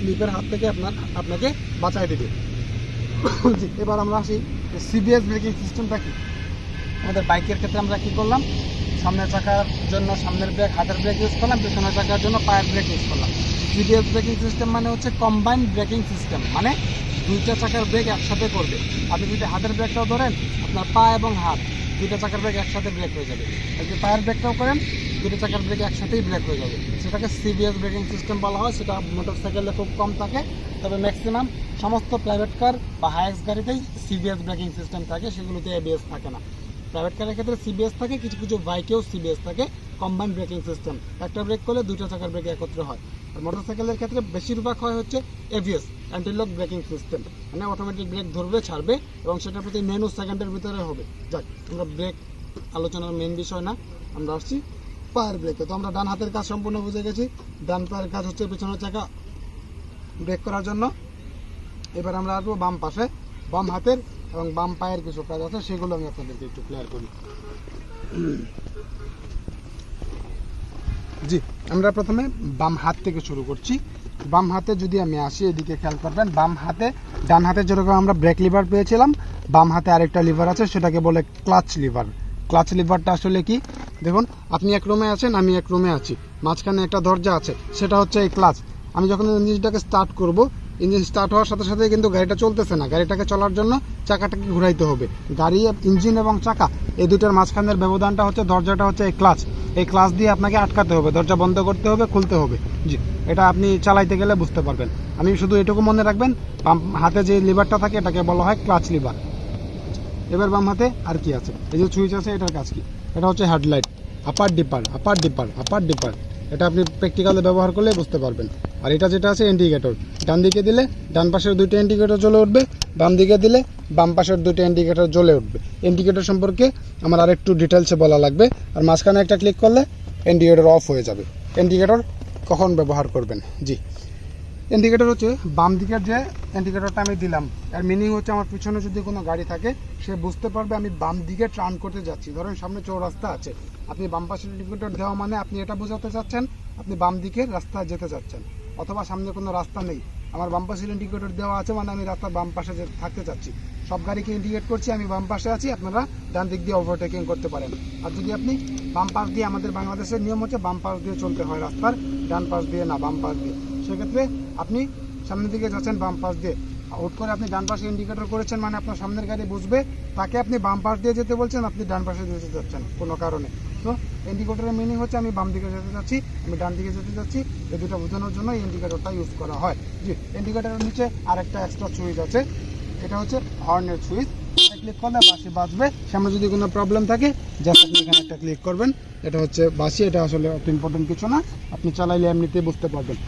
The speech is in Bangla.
স্লিপের হাত থেকে আপনার, আপনাকে বাঁচাই দেবে। এবার আমরা আসি সিবিএস ব্রেকিং সিস্টেমটা কি? আমাদের বাইকের ক্ষেত্রে আমরা কি করলাম? সামনের চাকার জন্য সামনের ব্রেক, হাতের ব্রেক ইউজ করলাম, পেছনের চাকার জন্য পায়ের ব্রেক ইউজ করলাম। সিবিএস ব্রেকিং সিস্টেম মানে হচ্ছে কম্বাইন্ড ব্রেকিং সিস্টেম মানে দুইটা চাকার ব্রেক একসাথে করবে। আপনি যদি হাতের ব্রেকটাও ধরেন, আপনার পা এবং হাত দুইটা চাকার ব্রেক একসাথে ব্রেক হয়ে যাবে। যদি পায়ের ব্রেকটাও করেন দুটো চাকার ব্রেক একসাথেই ব্রেক হয়ে যাবে। সেটাকে সিবিএস ব্রেকিং সিস্টেম বলা হয়, সেটা মোটর সাইকেলে খুব কম থাকে, তবে ম্যাক্সিমাম সমস্ত প্রাইভেট কার বা হাইএক্স গাড়িতেই সিবিএস ব্রেকিং সিস্টেম থাকে, সেগুলোতে এবিএস থাকে না। প্রাইভেট কারের ক্ষেত্রে সিবিএস থাকে, কিছু কিছু বাইকেও সিবিএস থাকে কম্বাইন্ড ব্রেকিং সিস্টেম একটা ব্রেক করলে দুইটা চাকার ব্রেক একত্রে হয়। আর মোটর সাইকেলের ক্ষেত্রে বেশিরভাগ হয় হচ্ছে এভিএস অ্যান্টিলক ব্রেকিং সিস্টেম মানে অটোমেটিক ব্রেক ধরবে, ছাড়বে, এবং সেটা প্রতি মেনু সেকেন্ডের ভিতরে হবে। যাক, আমরা ব্রেক আলোচনার মেন বিষয় না, আমরা আসছি। পায়ের ব্রেকে। তো আমরা ডান হাতের কাজ সম্পূর্ণ বুঝে গেছি। ডান পায়ের কাজ হচ্ছে পেছনের চাকা ব্রেক করার জন্য। এবার আমরা আসব বাম পাশে। বাম হাতের এবং বাম পায়ের কিছু কাজ আছে, সেগুলো আমি আপনাদেরকে একটু ক্লিয়ার করি। জি, আমরা প্রথমে বাম হাত থেকে শুরু করছি। বাম হাতে যদি আমি আসি, এদিকে খেয়াল করবেন, বাম হাতে, ডান হাতে যেরকম আমরা ব্রেক লিভার পেয়েছিলাম, বাম হাতে আরেকটা লিভার আছে, সেটাকে বলে ক্লাচ লিভার। ক্লাচ লিভারটা আসলে কি? দেখুন, আপনি এক রুমে আছেন, আমি এক রুমে আছি। মাঝখানে একটা দরজা আছে, সেটা হচ্ছে এই ক্লাচ আমি যখন ইঞ্জিনটাকে স্টার্ট করব ইঞ্জিন স্টার্ট হওয়ার সাথে সাথে কিন্তু গাড়িটা চলতেছে না। গাড়িটাকে চলার জন্য চাকাটাকে ঘুরাইতে হবে। গাড়ি ইঞ্জিন এবং চাকা, এই দুটোর মাঝখানের ব্যবধানটা হচ্ছে, দরজাটা হচ্ছে এই ক্লাচ এই ক্লাচ দিয়ে আপনাকে আটকাতে হবে, দরজা বন্ধ করতে হবে, খুলতে হবে। জি, এটা আপনি চালাইতে গেলে বুঝতে পারবেন। আমি শুধু এটুকু মনে রাখবেন হাতে যে লিভারটা থাকে, এটাকে বলা হয় ক্লাচ লিভার এবার বাম হাতে আর কি আছে? এই যে সুইচ আছে, এটার কাজ কি? এটা হচ্ছে headlight upper dipper upper dipper upper dipper এটা আপনি প্র্যাকটিক্যালে ব্যবহার করলে বুঝতে পারবেন। আর এটা যেটা আছে ইন্ডিকেটর ডান দিকে দিলে ডান পাশের দুইটা ইন্ডিকেটর জ্বলে উঠবে, বাম দিকে দিলে বাম পাশের দুইটা ইন্ডিকেটর জ্বলে উঠবে। ইন্ডিকেটর সম্পর্কে আমার আরেকটু ডিটেলসে বলা লাগবে। আর মাঝখানে একটা ক্লিক করলে ইন্ডিকেটর অফ হয়ে যাবে। ইন্ডিকেটর কখন ব্যবহার করবেন? জি। ইন্ডিকেটর হচ্ছে বাম দিকের যে ইন্ডিকেটরটা আমি দিলাম, এর মিনিং হচ্ছে আমার পিছনে যদি কোনো গাড়ি থাকে, সে বুঝতে পারবে আমি বাম দিকে টার্ন করতে যাচ্ছি। ধরেন সামনে চৌরাস্তা আছে, আপনি বাম পাশের ইন্ডিকেটর দেওয়া মানে আপনি এটা বোঝাতে চাচ্ছেন, আপনি বাম দিকের রাস্তায় যেতে চাচ্ছেন, অথবা সামনে কোনো রাস্তা নেই। আমার বাম পাশের ইন্ডিকেটর দেওয়া আছে মানে আমি রাস্তার বাম পাশে থাকতে চাচ্ছি। সব গাড়িকে ইন্ডিকেট করছি, আমি বাম পাশে আছি, আপনারা ডান দিক দিয়ে ওভারটেকিং করতে পারেন। আর যদি আপনি বাম পাশ দিয়ে আমাদের বাংলাদেশের নিয়ম হচ্ছে বাম পাশ দিয়ে চলতে হয় রাস্তার, ডান পাশ দিয়ে না, বাম পাশ দিয়ে। সেক্ষেত্রে আপনি সামনের দিকে যাচ্ছেন, বাম পাশ দিয়ে। হুট করে আপনি ডান পাশে ইন্ডিকেটর করেছেন মানে আপনার সামনের গাড়ি বুঝবে, তাকে আপনি বাম পাশ দিয়ে যেতে বলছেন, আপনি ডান পাশে যেতে যাচ্ছেন, কোনো কারণে। তো ইন্ডিকেটরের মিনিং হচ্ছে, আমি বাম দিকে যেতে যাচ্ছি, আমি ডান দিকে যেতে যাচ্ছি, এই দুটো বোঝানোর জন্য ইন্ডিকেটরটা ইউজ করা হয়। জি ইন্ডিকেটরের নিচে আরেকটা এক্সট্রা সুইচ আছে, এটা হচ্ছে হর্নের সুইচ ক্লিক করলে বাসি বাজবে, সামনে যদি কোনো প্রবলেম থাকে জাস্ট আপনি এখানে একটা ক্লিক করবেন, এটা হচ্ছে বাসি এটা আসলে অত ইম্পর্টেন্ট কিছু না, আপনি চালাইলে এমনিতেই বুঝতে পারবেন।